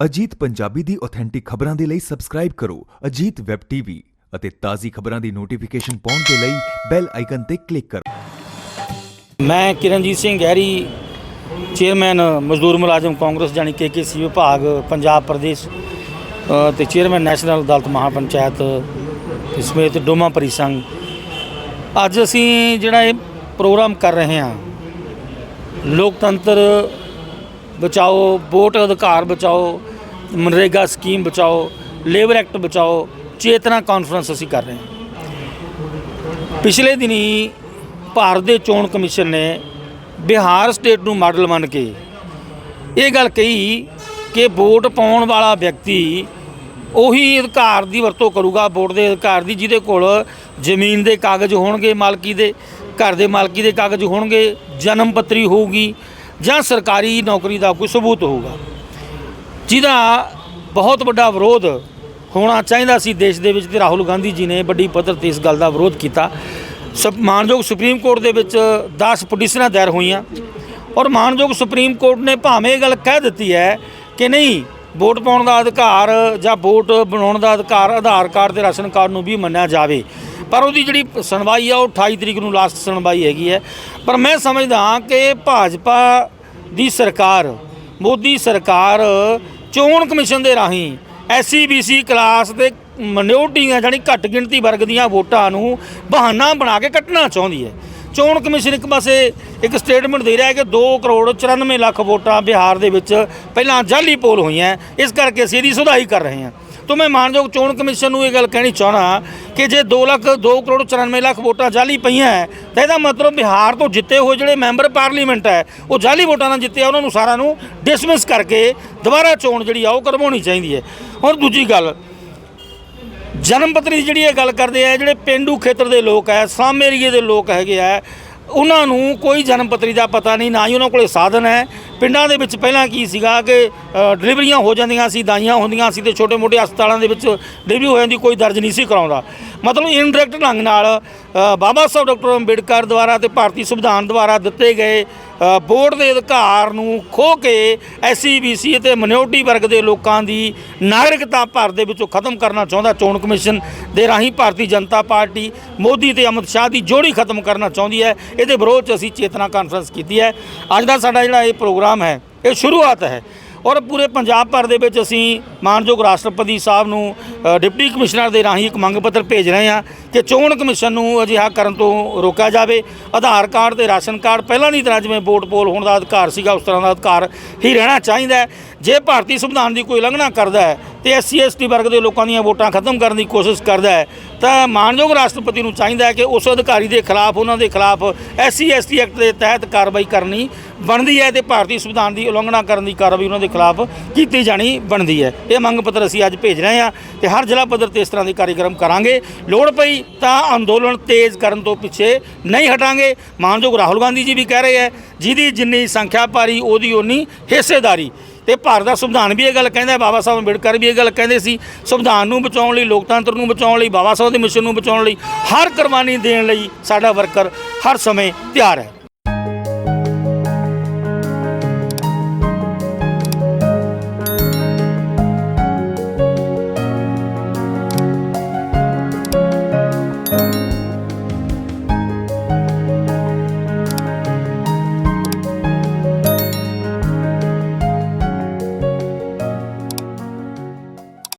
ਅਜੀਤ ਪੰਜਾਬੀ ਦੀ authentic ਖਬਰਾਂ ਦੇ ਲਈ ਸਬਸਕ੍ਰਾਈਬ ਕਰੋ ਅਜੀਤ ਵੈਬ ਟੀਵੀ ਅਤੇ ਤਾਜ਼ੀ ਖਬਰਾਂ ਦੀ ਨੋਟੀਫਿਕੇਸ਼ਨ ਪਾਉਣ ਦੇ ਲਈ ਬੈਲ ਆਈਕਨ ਤੇ ਕਲਿੱਕ ਕਰੋ। ਮੈਂ ਕਿਰਨਜੀਤ ਸਿੰਘ ਗਹਿਰੀ ਚੇਅਰਮੈਨ ਮਜ਼ਦੂਰ ਮੁਲਾਜ਼ਮ ਕਾਂਗਰਸ ਜਾਨੀ ਕੇਕੇਸੀ ਵਿਭਾਗ ਪੰਜਾਬ ਪ੍ਰਦੇਸ਼ ਅ, ਤੇ ਚੇਅਰਮੈਨ ਨੈਸ਼ਨਲ ਅਦਾਲਤ ਮਹਾਪੰਚਾਇਤ ਤੇ ਸਮੇਤ ਡੋਮਾ ਪਰੀ ਸੰਘ। ਅੱਜ ਅਸੀਂ ਜਿਹੜਾ ਇਹ ਪ੍ਰੋਗਰਾਮ ਕਰ ਰਹੇ ਹਾਂ ਲੋਕਤੰਤਰ ਬਚਾਓ ਵੋਟ ਅਧਿਕਾਰ ਬਚਾਓ ਮਨਰੇਗਾ ਸਕੀਮ ਬਚਾਓ, ਲੇਬਰ ਐਕਟ ਬਚਾਓ, ਚੇਤਨਾ ਕਾਨਫਰੰਸ ਅਸੀਂ ਕਰ ਰਹੇ ਹਾਂ। ਪਿਛਲੇ ਦਿਨੀ ਭਾਰਤ ਦੇ ਚੋਣ ਕਮਿਸ਼ਨ ਨੇ ਬਿਹਾਰ ਸਟੇਟ ਨੂੰ ਮਾਡਲ ਮੰਨ ਕੇ ਇਹ ਗੱਲ ਕਹੀ ਕਿ ਵੋਟ ਪਾਉਣ ਵਾਲਾ ਵਿਅਕਤੀ ਉਹੀ ਅਧਿਕਾਰ ਦੀ ਵਰਤੋਂ ਕਰੂਗਾ, ਵੋਟ ਦੇ ਅਧਿਕਾਰ ਦੀ, ਜਿਹਦੇ ਕੋਲ ਜ਼ਮੀਨ ਦੇ ਕਾਗਜ਼ ਹੋਣਗੇ, ਮਾਲਕੀ ਦੇ, ਘਰ ਦੇ ਮਾਲਕੀ ਦੇ ਕਾਗਜ਼ ਹੋਣਗੇ, ਜਨਮ ਪੱਤਰੀ ਹੋਊਗੀ ਜਾਂ ਸਰਕਾਰੀ ਨੌਕਰੀ ਦਾ ਕੋਈ ਸਬੂਤ ਹੋਊਗਾ। ਜਿਹਦਾ ਬਹੁਤ ਵੱਡਾ ਵਿਰੋਧ ਹੋਣਾ ਚਾਹੀਦਾ ਸੀ ਦੇਸ਼ ਦੇ ਵਿੱਚ ਤੇ ਰਾਹੁਲ ਗਾਂਧੀ ਜੀ ਨੇ ਵੱਡੀ ਪੱਧਰ ਤੇ ਇਸ ਗੱਲ ਦਾ ਵਿਰੋਧ ਕੀਤਾ। ਸਭ ਮਾਨਯੋਗ ਸੁਪਰੀਮ ਕੋਰਟ ਦੇ ਵਿੱਚ 10 ਪਟੀਸ਼ਨਾਂ ਦਾਇਰ ਹੋਈਆਂ ਔਰ ਮਾਨਯੋਗ ਸੁਪਰੀਮ ਕੋਰਟ ਨੇ ਭਾਵੇਂ ਇਹ ਗੱਲ ਕਹਿ ਦਿੱਤੀ ਹੈ ਕਿ ਨਹੀਂ, ਵੋਟ ਪਾਉਣ ਦਾ ਅਧਿਕਾਰ ਜਾਂ ਵੋਟ ਬਣਾਉਣ ਦਾ ਅਧਿਕਾਰ ਆਧਾਰ ਕਾਰਡ ਤੇ ਰਾਸ਼ਨ ਕਾਰਡ ਨੂੰ ਵੀ ਮੰਨਿਆ ਜਾਵੇ। ਪਰ ਉਹਦੀ ਜਿਹੜੀ ਸੁਣਵਾਈ ਆ, ਉਹ 28 ਤਰੀਕ ਨੂੰ ਲਾਸਟ ਸੁਣਵਾਈ ਹੈਗੀ ਹੈ। ਪਰ ਮੈਂ ਸਮਝਦਾ ਕਿ ਭਾਜਪਾ ਦੀ ਸਰਕਾਰ, ਮੋਦੀ ਸਰਕਾਰ ਚੋਣ ਕਮਿਸ਼ਨ ਦੇ ਰਾਹੀਂ ਐਸਸੀ ਬੀਸੀ ਕਲਾਸ ਦੇ ਮਨਿਓਰਟੀਆਂ ਜਾਨੀ ਘੱਟ ਗਿਣਤੀ ਵਰਗ ਦੀਆਂ ਵੋਟਾਂ ਨੂੰ ਬਹਾਨਾ ਬਣਾ ਕੇ ਕੱਟਣਾ ਚਾਹੁੰਦੀ ਹੈ। ਚੋਣ ਕਮਿਸ਼ਨ ਇੱਕ ਪਾਸੇ ਇੱਕ ਸਟੇਟਮੈਂਟ ਦੇ ਰਿਹਾ ਹੈ ਕਿ 2 ਕਰੋੜ 94 ਲੱਖ ਵੋਟਾਂ ਬਿਹਾਰ ਦੇ ਵਿੱਚ ਪਹਿਲਾਂ ਜਾਲੀ ਪੋਲ ਹੋਈਆਂ। ਇਸ ਕਰਕੇ ਅਸੀਂ ਇਹਦੀ ਸੁਧਾਈ ਕਰ ਰਹੇ ਹਾਂ। ਤੋਂ ਮੈਂ ਮਾਨਯੋਗ ਚੋਣ ਕਮਿਸ਼ਨ ਨੂੰ ਇਹ ਗੱਲ ਕਹਿਣੀ ਚਾਹਣਾ ਕਿ ਜੇ 2 ਲੱਖ 2 ਕਰੋੜ 94 ਲੱਖ ਵੋਟਾਂ ਜਾਲੀ ਪਈਆਂ ਹੈ, ਤਾਂ ਇਹਦਾ ਮਤਲਬ ਬਿਹਾਰ ਤੋਂ ਜਿੱਤੇ ਹੋਏ ਜਿਹੜੇ ਮੈਂਬਰ ਪਾਰਲੀਮੈਂਟ ਹੈ ਉਹ ਜਾਲੀ ਵੋਟਾਂ ਨਾਲ ਜਿੱਤੇ ਆ ਉਹਨਾਂ ਨੂੰ ਸਾਰਿਆਂ ਨੂੰ ਡਿਸਮਿਸ ਕਰਕੇ ਦੁਬਾਰਾ ਚੋਣ ਜਿਹੜੀ ਆ ਉਹ ਕਰਵਾਉਣੀ ਚਾਹੀਦੀ ਹੈ। ਔਰ ਦੂਜੀ ਗੱਲ ਜਨਮ ਪੱਤਰੀ ਦੀ ਜਿਹੜੀ ਇਹ ਗੱਲ ਕਰਦੇ ਆ ਜਿਹੜੇ ਪਿੰਡੂ ਖੇਤਰ ਦੇ ਲੋਕ ਹੈ ਸਾਮ ਏਰੀਏ ਦੇ ਲੋਕ ਹੈਗੇ ਆ ਉਹਨਾਂ ਨੂੰ ਕੋਈ ਜਨਮ ਪੱਤਰੀ ਦਾ ਪਤਾ ਨਹੀਂ, ਨਾ ਹੀ ਉਹਨਾਂ ਕੋਲੇ ਸਾਧਨ ਹੈ। ਪਿੰਡਾਂ ਦੇ ਵਿੱਚ ਪਹਿਲਾਂ ਕੀ ਸੀਗਾ ਕਿ ਡਿਲੀਵਰੀਆਂ ਹੋ ਜਾਂਦੀਆਂ ਸੀ, ਦਾਈਆਂ ਹੁੰਦੀਆਂ ਸੀ ਤੇ ਛੋਟੇ-ਮੋਟੇ ਹਸਪਤਾਲਾਂ ਦੇ ਵਿੱਚ ਡਿਲੀਵਰੀ ਹੋ ਜਾਂਦੀ, ਕੋਈ ਦਰਜ ਨਹੀਂ ਸੀ ਕਰਾਉਂਦਾ। ਮਤਲਬ ਇਨਡਾਇਰੈਕਟ ਢੰਗ ਨਾਲ ਬਾਬਾ ਸਾਹਿਬ ਡਾਕਟਰ ਅੰਬੇਡਕਰ ਦੁਆਰਾ ਤੇ ਭਾਰਤੀ ਸੰਵਿਧਾਨ ਦੁਆਰਾ ਦਿੱਤੇ ਗਏ ਵੋਟ ਦੇ ਅਧਿਕਾਰ ਨੂੰ ਖੋ ਕੇ ਐਸਸੀ ਬੀਸੀ ਅਤੇ ਮਿਨੋਰਟੀ ਵਰਗ ਦੇ ਲੋਕਾਂ ਦੀ ਨਾਗਰਿਕਤਾ ਭਾਰਤ ਦੇ ਵਿੱਚੋਂ ਖਤਮ ਕਰਨਾ ਚਾਹੁੰਦਾ, ਚੋਣ ਕਮਿਸ਼ਨ ਦੇ ਰਾਹੀਂ ਭਾਰਤੀ ਜਨਤਾ ਪਾਰਟੀ ਮੋਦੀ ਤੇ ਅਮਿਤ ਸ਼ਾਹ ਦੀ ਜੋੜੀ ਖਤਮ ਕਰਨਾ ਚਾਹੁੰਦੀ ਹੈ। ਇਹਦੇ ਵਿਰੋਧ 'ਚ ਅਸੀਂ ਚੇਤਨਾ ਕਾਨਫਰੰਸ ਕੀਤੀ ਹੈ। ਅੱਜ ਦਾ ਸਾਡਾ ਜਿਹੜਾ ਇਹ ਪ੍ਰੋਗਰਾਮ ਹੈ, ਇਹ ਸ਼ੁਰੂਆਤ ਹੈ। ਔਰ ਪੂਰੇ ਪੰਜਾਬ ਭਰ ਦੇ ਵਿੱਚ ਅਸੀਂ ਮਾਨਯੋਗ ਰਾਸ਼ਟਰਪਤੀ ਸਾਹਿਬ ਨੂੰ ਡਿਪਟੀ ਕਮਿਸ਼ਨਰ ਦੇ ਰਾਹੀਂ ਇੱਕ ਮੰਗ ਪੱਤਰ ਭੇਜ ਰਹੇ ਹਾਂ ਕਿ ਚੋਣ ਕਮਿਸ਼ਨ ਨੂੰ ਅਜਿਹਾ ਕਰਨ ਤੋਂ ਰੋਕਿਆ ਜਾਵੇ। ਆਧਾਰ ਕਾਰਡ ਤੇ ਰਾਸ਼ਨ ਕਾਰਡ ਪਹਿਲਾਂ ਦੀ ਤਰ੍ਹਾਂ ਜਿਵੇਂ ਵੋਟ ਪੋਲ ਹੋਣ ਦਾ ਅਧਿਕਾਰ ਸੀਗਾ, ਉਸ ਤਰ੍ਹਾਂ ਦਾ ਅਧਿਕਾਰ ਹੀ ਰਹਿਣਾ ਚਾਹੀਦਾ ਜੇ ਭਾਰਤੀ ਸੰਵਿਧਾਨ ਦੀ ਕੋਈ ਉਲੰਘਣਾ ਕਰਦਾ ਹੈ ਤੇ ਐਸਸੀ ਐਸਟੀ ਵਰਗ ਦੇ ਲੋਕਾਂ ਦੀਆਂ ਵੋਟਾਂ ਖਤਮ ਕਰਨ ਦੀ ਕੋਸ਼ਿਸ਼ ਕਰਦਾ ਹੈ। ਤਾਂ ਮਾਨਯੋਗ ਰਾਸ਼ਟਰਪਤੀ ਨੂੰ ਚਾਹੀਦਾ ਹੈ ਕਿ ਉਸ ਅਧਿਕਾਰੀ ਦੇ ਖਿਲਾਫ, ਉਹਨਾਂ ਦੇ ਖਿਲਾਫ ਐਸਸੀ ਐਸਟੀ ਐਕਟ ਦੇ ਤਹਿਤ ਕਾਰਵਾਈ ਕਰਨੀ ਬਣਦੀ ਹੈ ਤੇ ਭਾਰਤੀ ਸੰਵਿਧਾਨ ਦੀ ਉਲੰਘਣਾ ਕਰਨ ਦੀ ਕਾਰਵਾਈ ਉਹਨਾਂ ਦੇ ਖਿਲਾਫ ਕੀਤੀ ਜਾਣੀ ਬਣਦੀ ਹੈ। ਇਹ ਮੰਗ ਪੱਤਰ ਅਸੀਂ ਅੱਜ ਭੇਜ ਰਹੇ ਹਾਂ ਤੇ ਹਰ ਜ਼ਿਲ੍ਹਾ ਪੱਧਰ ਤੇ ਇਸ ਤਰ੍ਹਾਂ ਦੇ ਕਾਰਜਕ੍ਰਮ ਕਰਾਂਗੇ। ਲੋੜ ਪਈ ਤਾਂ ਅੰਦੋਲਨ ਤੇਜ਼ ਕਰਨ ਤੋਂ ਪਿੱਛੇ ਨਹੀਂ ਹਟਾਂਗੇ। ਮਾਨਯੋਗ ਰਾਹੁਲ ਗਾਂਧੀ ਜੀ ਵੀ ਕਹਿ ਰਹੇ ਹੈ, ਜਿਹਦੀ ਜਿੰਨੀ ਸੰਖਿਆ ਭਾਰੀ ਉਹਦੀ ਉਨੀ ਹਿੱਸੇਦਾਰੀ। ਤੇ ਭਾਰਤ ਦਾ ਸੰਵਿਧਾਨ ਵੀ ਇਹ ਗੱਲ ਕਹਿੰਦਾ, ਬਾਬਾ ਸਾਹਿਬ ਅੰਬੇਡਕਰ ਵੀ ਇਹ ਗੱਲ ਕਹਿੰਦੇ ਸੀ, ਸੰਵਿਧਾਨ ਨੂੰ ਬਚਾਉਣ ਲਈ, ਲੋਕਤੰਤਰ ਨੂੰ ਬਚਾਉਣ ਲਈ, ਬਾਬਾ ਸਾਹਿਬ ਦੇ ਮਿਸ਼ਨ ਨੂੰ ਬਚਾਉਣ ਲਈ ਹਰ ਕੁਰਬਾਨੀ ਦੇਣ ਲਈ ਸਾਡਾ ਵਰਕਰ ਹਰ ਸਮੇਂ ਤਿਆਰ ਹੈ।